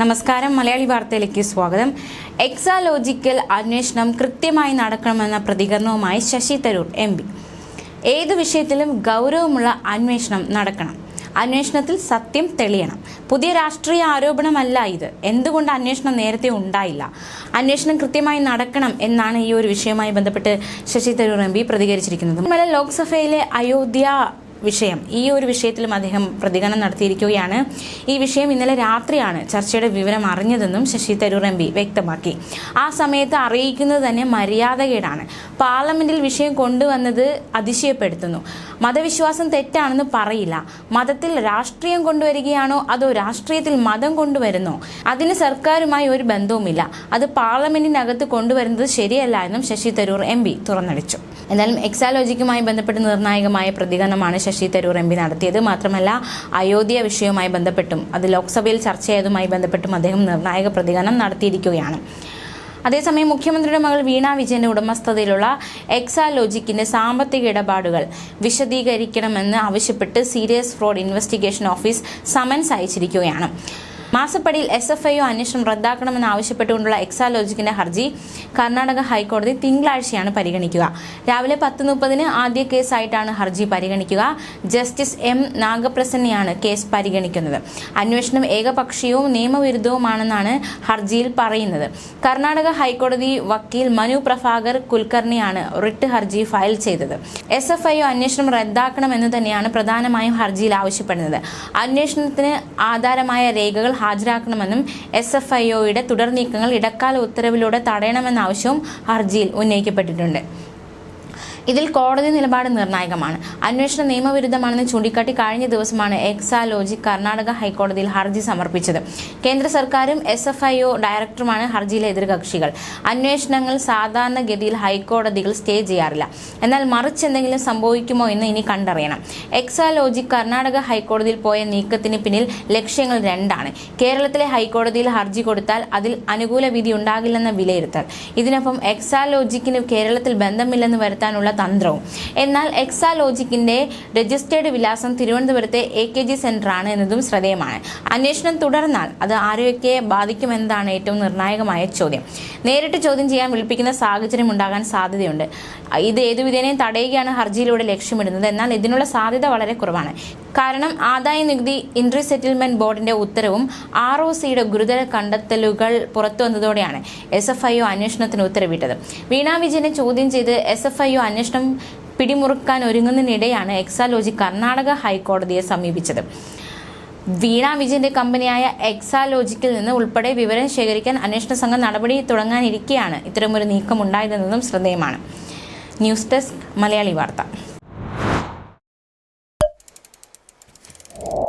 നമസ്കാരം. മലയാളി വാർത്തയിലേക്ക് സ്വാഗതം. എക്സാലോജിക്കൽ അന്വേഷണം കൃത്യമായി നടക്കണമെന്ന പ്രതികരണവുമായി ശശി തരൂർ എം പി. ഏത് വിഷയത്തിലും ഗൗരവമുള്ള അന്വേഷണം നടക്കണം. അന്വേഷണത്തിൽ സത്യം തെളിയണം. പുതിയ രാഷ്ട്രീയ ആരോപണമല്ല ഇത്. എന്തുകൊണ്ട് അന്വേഷണം നേരത്തെ ഉണ്ടായില്ല? അന്വേഷണം കൃത്യമായി നടക്കണം എന്നാണ് ഈ ഒരു വിഷയവുമായി ബന്ധപ്പെട്ട് ശശി തരൂർ എം പി പ്രതികരിച്ചിരിക്കുന്നത്. ലോക്സഭയിലെ അയോധ്യ വിഷയം. ഈ ഒരു വിഷയത്തിലും അദ്ദേഹം പ്രതികരണം നടത്തിയിരിക്കുകയാണ്. ഈ വിഷയം ഇന്നലെ രാത്രിയാണ് ചർച്ചയുടെ വിവരം അറിഞ്ഞതെന്നും ശശി തരൂർ എം പി വ്യക്തമാക്കി. ആ സമയത്ത് അറിയിക്കുന്നത് തന്നെ മര്യാദകേടാണ്. പാർലമെന്റിൽ വിഷയം കൊണ്ടുവന്നത് അതിശയപ്പെടുത്തുന്നു. മതവിശ്വാസം തെറ്റാണെന്ന് പറയില്ല. മതത്തിൽ രാഷ്ട്രീയം കൊണ്ടുവരികയാണോ അതോ രാഷ്ട്രീയത്തിൽ മതം കൊണ്ടുവരുന്നോ? അതിന് സർക്കാരുമായി ഒരു ബന്ധവുമില്ല. അത് പാർലമെന്റിനകത്ത് കൊണ്ടുവരുന്നത് ശരിയല്ല എന്നും ശശി തരൂർ എം പി തുറന്നടിച്ചു. എന്തായാലും എക്സാലോജിക്കുമായി ബന്ധപ്പെട്ട് നിർണായകമായ പ്രതികരണമാണ് ശശി തരൂർ എം പി നടത്തിയത്. മാത്രമല്ല അയോധ്യ വിഷയവുമായി ബന്ധപ്പെട്ടും അത് ലോക്സഭയിൽ ചർച്ചയായതുമായി ബന്ധപ്പെട്ടും അദ്ദേഹം നിർണായക പ്രതികരണം നടത്തിയിരിക്കുകയാണ്. അതേസമയം മുഖ്യമന്ത്രിയുടെ മകൾ വീണ വിജയന്റെ ഉടമസ്ഥതയിലുള്ള എക്സാലോജിക്കിന്റെ സാമ്പത്തിക ഇടപാടുകൾ വിശദീകരിക്കണമെന്ന് ആവശ്യപ്പെട്ട് serious fraud investigation office summons അയച്ചിരിക്കുകയാണ്. മാസപ്പടിയിൽ എസ് എഫ് ഐ ഒ അന്വേഷണം റദ്ദാക്കണമെന്ന് ആവശ്യപ്പെട്ടുകൊണ്ടുള്ള എക്സാലോജിക്കിന്റെ ഹർജി കർണാടക ഹൈക്കോടതി തിങ്കളാഴ്ചയാണ് പരിഗണിക്കുക. രാവിലെ പത്ത് മുപ്പതിന് ആദ്യ കേസായിട്ടാണ് ഹർജി പരിഗണിക്കുക. ജസ്റ്റിസ് എം നാഗപ്രസന്നയാണ് കേസ് പരിഗണിക്കുന്നത്. അന്വേഷണം ഏകപക്ഷീയവും നിയമവിരുദ്ധവുമാണെന്നാണ് ഹർജിയിൽ പറയുന്നത്. കർണാടക ഹൈക്കോടതി വക്കീൽ മനു പ്രഭാകർ കുൽക്കർണിയാണ് റിട്ട് ഹർജി ഫയൽ ചെയ്തത്. എസ് എഫ് ഐ ഒ അന്വേഷണം റദ്ദാക്കണമെന്ന് തന്നെയാണ് പ്രധാനമായും ഹർജിയിൽ ആവശ്യപ്പെടുന്നത്. അന്വേഷണത്തിന് ആധാരമായ രേഖകൾ ഹാജരാക്കണമെന്നും എസ് എഫ് ഐ ഒയുടെ തുടർ നീക്കങ്ങൾ ഇടക്കാല ഉത്തരവിലൂടെ തടയണമെന്ന ആവശ്യവും ഹർജിയിൽ ഉന്നയിക്കപ്പെട്ടിട്ടുണ്ട്. ഇതിൽ കോടതി നിലപാട് നിർണായകമാണ്. അന്വേഷണം നിയമവിരുദ്ധമാണെന്ന് ചൂണ്ടിക്കാട്ടി കഴിഞ്ഞ ദിവസമാണ് എക്സാലോജി കർണാടക ഹൈക്കോടതിയിൽ ഹർജി സമർപ്പിച്ചത്. കേന്ദ്ര സർക്കാരും എസ് എഫ് ഐ ഒ ഡയറക്ടറുമാണ് ഹർജിയിലെ എതിർകക്ഷികൾ. അന്വേഷണങ്ങൾ സാധാരണഗതിയിൽ ഹൈക്കോടതികൾ സ്റ്റേ ചെയ്യാറില്ല. എന്നാൽ മറിച്ച് എന്തെങ്കിലും സംഭവിക്കുമോ എന്ന് ഇനി കണ്ടറിയണം. എക്സാലോജി കർണാടക ഹൈക്കോടതിയിൽ പോയ നീക്കത്തിന് പിന്നിൽ ലക്ഷ്യങ്ങൾ രണ്ടാണ്. കേരളത്തിലെ ഹൈക്കോടതിയിൽ ഹർജി കൊടുത്താൽ അതിൽ അനുകൂല വിധി ഉണ്ടാകില്ലെന്ന വിലയിരുത്തൽ. ഇതിനൊപ്പം എക്സാലോജിക്കിന് കേരളത്തിൽ ബന്ധമില്ലെന്ന് വരുത്താനുള്ള തന്ത്രവും. എന്നാൽ എക്സാലോജിക്കിന്റെ രജിസ്റ്റേർഡ് വിലാസം തിരുവനന്തപുരത്തെ എ കെ ജി സെന്ററാണ് എന്നതും ശ്രദ്ധേയമാണ്. അന്വേഷണം തുടർന്നാൽ അത് ആരോഗ്യയെ ബാധിക്കുമെന്നതാണ് ഏറ്റവും നിർണായകമായ ചോദ്യം. നേരിട്ട് ചോദ്യം ചെയ്യാൻ വിളിപ്പിക്കുന്ന സാഹചര്യം ഉണ്ടാകാൻ സാധ്യതയുണ്ട്. ഇത് ഏതുവിധേനയും തടയുകയാണ് ഹർജിയിലൂടെ ലക്ഷ്യമിടുന്നത്. എന്നാൽ ഇതിനുള്ള സാധ്യത വളരെ കുറവാണ്. കാരണം ആദായ നികുതി ഇൻട്രി സെറ്റിൽമെന്റ് ബോർഡിന്റെ ഉത്തരവും ആർ ഒ സിയുടെ ഗുരുതര കണ്ടെത്തലുകൾ പുറത്തു വന്നതോടെയാണ് എസ് എഫ് ഐ ഒ അന്വേഷണത്തിന് ഉത്തരവിട്ടത്. വീണ വിജയനെ ചോദ്യം ചെയ്ത് എസ് എഫ് ഐ ഒ അന്വേഷണം പിടിമുറുക്കാൻ ഒരുങ്ങുന്നതിനിടെയാണ് എക്സാലോജി കർണാടക ഹൈക്കോടതിയെ സമീപിച്ചത്. വീണ വിജയന്റെ കമ്പനിയായ എക്സാലോജിക്കിൽ നിന്ന് ഉൾപ്പെടെ വിവരം ശേഖരിക്കാൻ അന്വേഷണ സംഘം നടപടി തുടങ്ങാനിരിക്കെയാണ് ഇത്തരമൊരു നീക്കം ഉണ്ടായതെന്നതും ശ്രദ്ധേയമാണ്. ന്യൂസ് ഡെസ്ക് മലയാളി വാർത്ത. you